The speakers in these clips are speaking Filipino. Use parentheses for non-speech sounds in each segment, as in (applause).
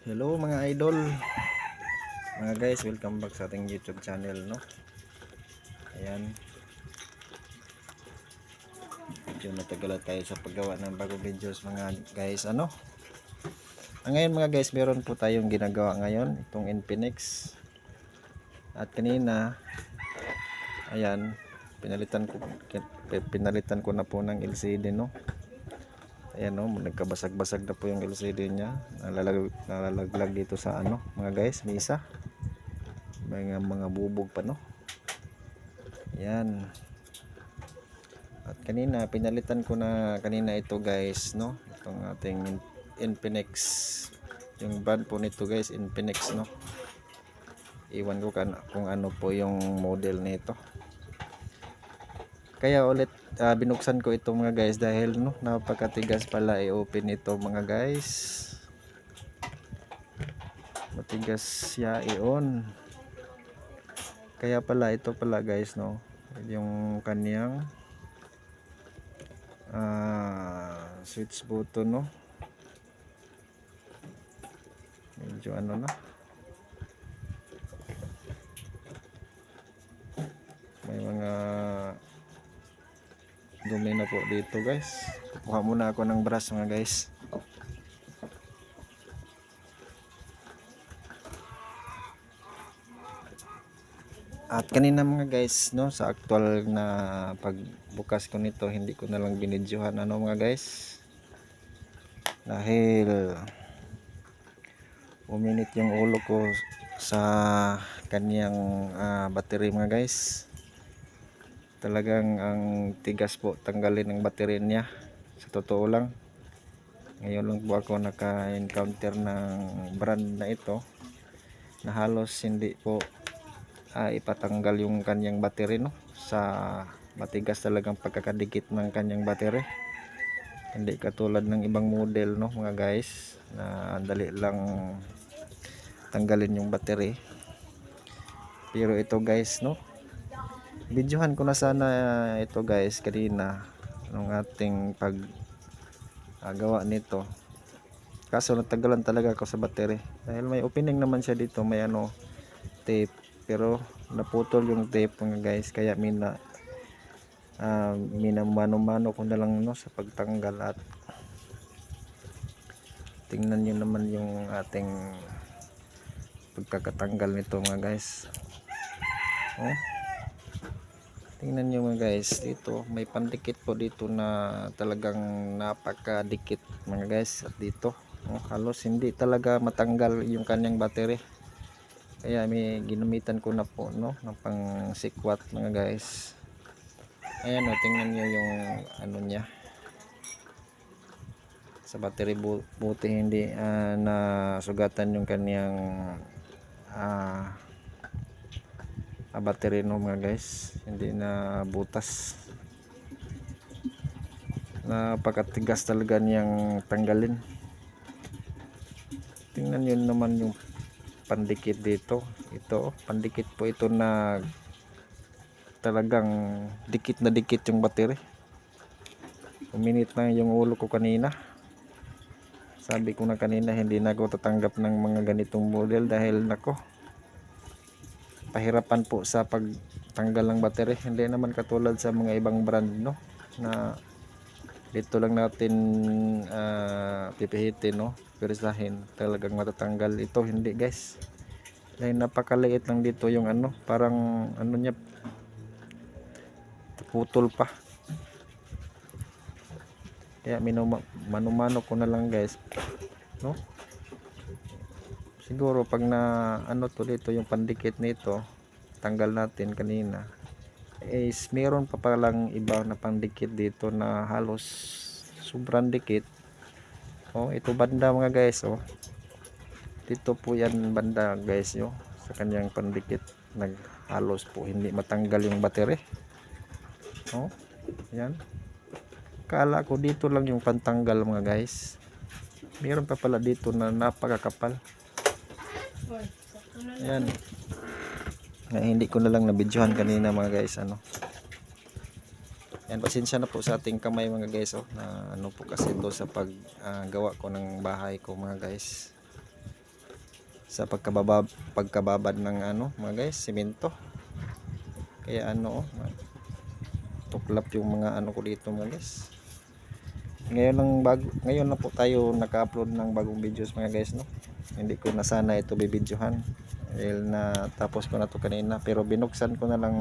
Hello mga idol. Mga guys, welcome back sa ating YouTube channel no? Ayan. Medyo natagalan tayo sa paggawa ng bagong videos mga guys. Ano? Ang ngayon mga guys, meron po tayong ginagawa ngayon Itong Infinix. At kanina Ayan Pinalitan ko Pinalitan ko na po ng LCD no Ayan o, nagkabasag-basag na po yung LCD niya. Nalalag, nalalaglag dito sa ano, mga guys, may isa. Mga mga bubog pa no. Ayan. At kanina, pinalitan ko na kanina ito guys, no. Itong ating In- Infinix. Yung brand po nito guys, Infinix, no. Iwan ko kan kung ano po yung model nito. Kaya ulit ah, binuksan ko ito mga guys dahil no napakatigas pala i-open ito mga guys. Matigas siya i-on. Kaya pala ito pala guys no yung kaniyang ah, switch button no. Medyo ano na. May mga dumi na po dito guys. Kukuha muna ako ng brush mga guys. At kanina mga guys no sa actual na pagbukas ko nito hindi ko na lang binidyohan ano mga guys? Dahil uminit yung ulo ko sa kaniyang ah, battery mga guys talagang ang tigas po tanggalin ang battery niya. Sa totoo lang ngayon lang po ako naka-encounter ng brand na ito na halos hindi po ah, ipatanggal yung kanyang battery no? Sa matigas talagang pagkakadikit ng kanyang battery. Hindi katulad ng ibang model no mga guys na dali lang tanggalin yung battery. Pero ito guys no videohan ko na sana ito guys kanina. Nung ating pag ah, gawa nito. Kaso natagalan talaga ako sa battery. Dahil may opening naman siya dito may ano tape. Pero naputol yung tape mga guys. Kaya mina uh, minamano-mano ko na lang no sa pagtanggal at tingnan nyo naman yung ating pagkakatanggal nito mga guys. Oh Tingnan nyo mga guys, dito may pandikit po dito na talagang napakadikit mga guys at dito. Oh, halos hindi talaga matanggal yung kanyang battery. Kaya may ginamitan ko na po no ng pang sikwat mga guys. Ayan o, tingnan nyo yung ano niya. Sa battery bu buti hindi ah, na sugatan yung kanyang ah ah, battery no mga guys. Hindi na butas. Napakatigas talaga niyang tanggalin. Tingnan nyo naman yung pandikit dito. Ito pandikit po ito na talagang dikit na dikit yung battery. Uminit na yung ulo ko kanina. Sabi ko na kanina hindi na ako tatanggap ng mga ganitong model dahil nako pahirapan po sa pagtanggal ng battery. Hindi naman katulad sa mga ibang brand no? Na dito lang natin uh, pipihitin no? Pirisahin talagang matatanggal ito. Hindi guys. Dahil napakaliit lang dito yung ano parang ano niya putol pa. Kaya minuma, manumano ko na lang guys. No siguro pag na ano to dito yung pandikit nito tanggal natin kanina is meron pa palang iba na pandikit dito na halos sobrang dikit. Oh ito banda mga guys oh. Dito po yan banda guys yo sa kanyang pandikit. Nag halos po hindi matanggal yung battery. Oh yan. Kala ko dito lang yung pantanggal mga guys. Meron pa pala dito na napakakapal Ayan. Na, hindi ko na lang nabidyohan kanina mga guys ano. Yan pasensya na po sa ating kamay mga guys oh na ano po kasi ito sa paggawa ko ng bahay ko mga guys. sa pagkababa pagkababad ng ano mga guys simento kaya ano oh, tuklap yung mga ano ko dito mga guys ngayon lang bago ngayon na po tayo naka-upload ng bagong videos mga guys no hindi ko na sana ito bibidyohan dahil na tapos ko na to kanina. Pero binuksan ko na lang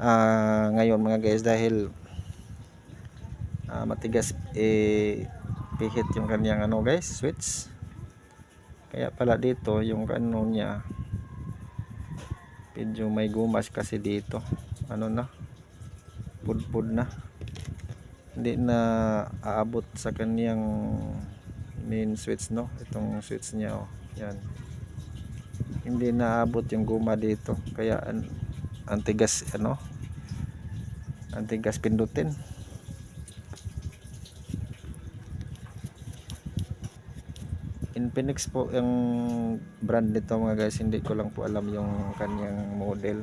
ah, ngayon mga guys dahil ah, matigas eh pihit yung kanyang ano guys switch. Kaya pala dito yung ano niya medyo may gumas kasi dito. Ano na? Pudpud na. Hindi na aabot sa kanyang main switch no? Itong switch niya oh. Yan. Hindi na aabot yung guma dito. Kaya an antigas ano? Antigas pindutin. Infinix po yung brand nito mga guys. Hindi ko lang po alam yung kanyang model.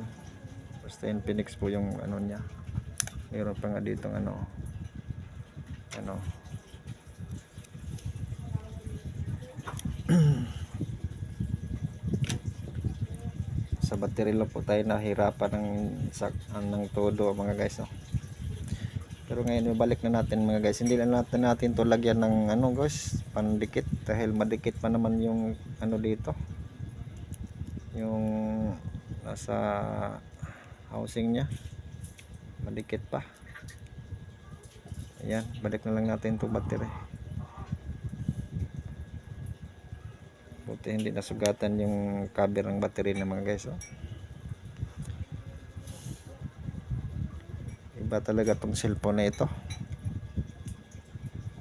Basta Infinix po yung ano niya. Meron pa nga dito ano ano (clears throat) sa battery lang po tayo nahirapan ng sak ng todo mga guys no? Pero ngayon balik na natin mga guys. Hindi na natin natin to lagyan ng ano guys pandikit. Dahil madikit pa naman yung ano dito. Yung nasa housing nya madikit pa. Ayan balik na lang natin to battery buti hindi nasugatan yung cover ng battery ng mga guys oh. iba talaga tong cellphone na ito.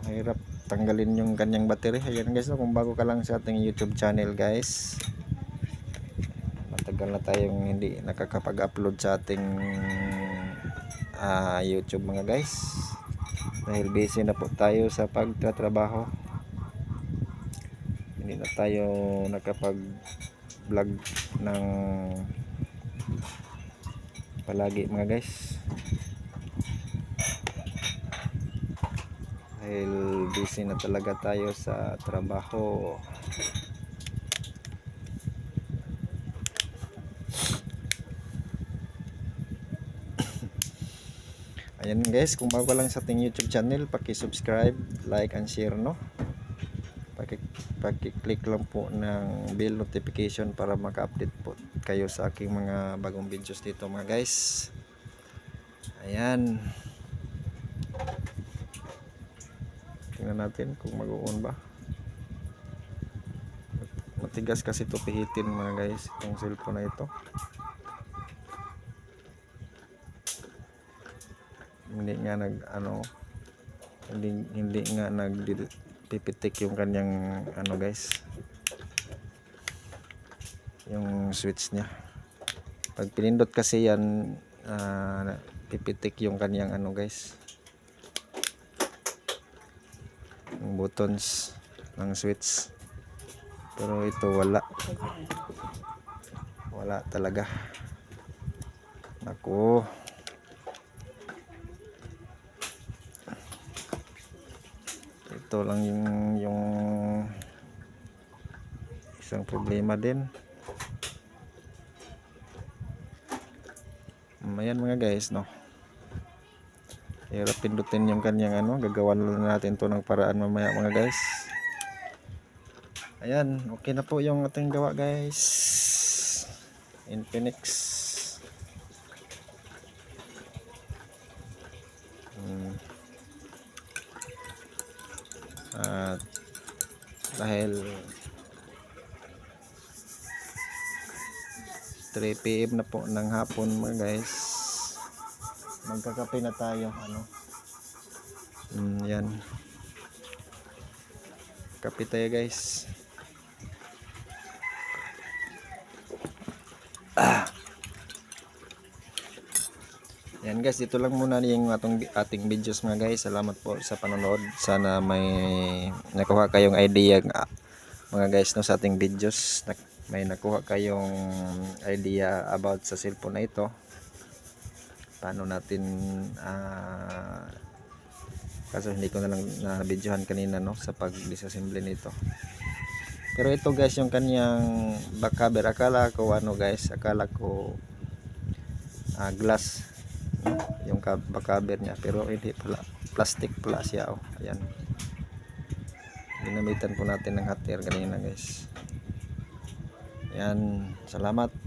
Mahirap tanggalin yung kanyang battery. Ayan guys no, kung bago ka lang sa ating youtube channel guys. Matagal na tayong hindi nakakapag-upload sa ating ah, youtube mga guys. Dahil busy na po tayo sa pagtatrabaho hindi na tayo nakapag vlog ng palagi mga guys. Dahil busy na talaga tayo sa trabaho. Ayan guys. Kung bago lang sa ating youtube channel paki-subscribe like and share no? paki paki-click lang po ng bell notification para maka-update po kayo sa aking mga bagong videos dito mga guys. Ayan. Tingnan natin kung mag-on ba. Matigas kasi ito pihitin mga guys itong cellphone na ito. Hindi nga nag ano hindi, hindi nga nag pipitik yung kanyang ano guys. Yung switch niya. Pag pinindot kasi yan ah, pipitik yung kanyang ano guys. Yung buttons ng switch. Pero ito wala. Wala talaga. Naku ito lang yung yung isang problema din. Mm, ayan mga guys no? Hirap pindutin yung kanyang ano gagawan lang natin to ng paraan mamaya mga guys. Ayan okay na po yung ating gawa guys. Infinix dahil 3 pm na po ng hapon mga guys. Magkakape na tayo ano? Mm, yan. Kape tayo guys Yan guys, dito lang muna yung atong ating videos mga guys. Salamat po sa panonood. Sana may nakuha kayong idea nga- mga guys no sa ating videos. May nakuha kayong idea about sa cellphone na ito. Paano natin ah kaso hindi ko na lang na videohan kanina no sa pag-disassembly nito. Pero ito guys yung kanyang back cover. Akala ko ano guys, akala ko ah, glass? Yung cover niya pero hindi pala plastic pala siya oh. Ayan. Ginamitan po natin ng hot air kanina guys. Ayan, salamat.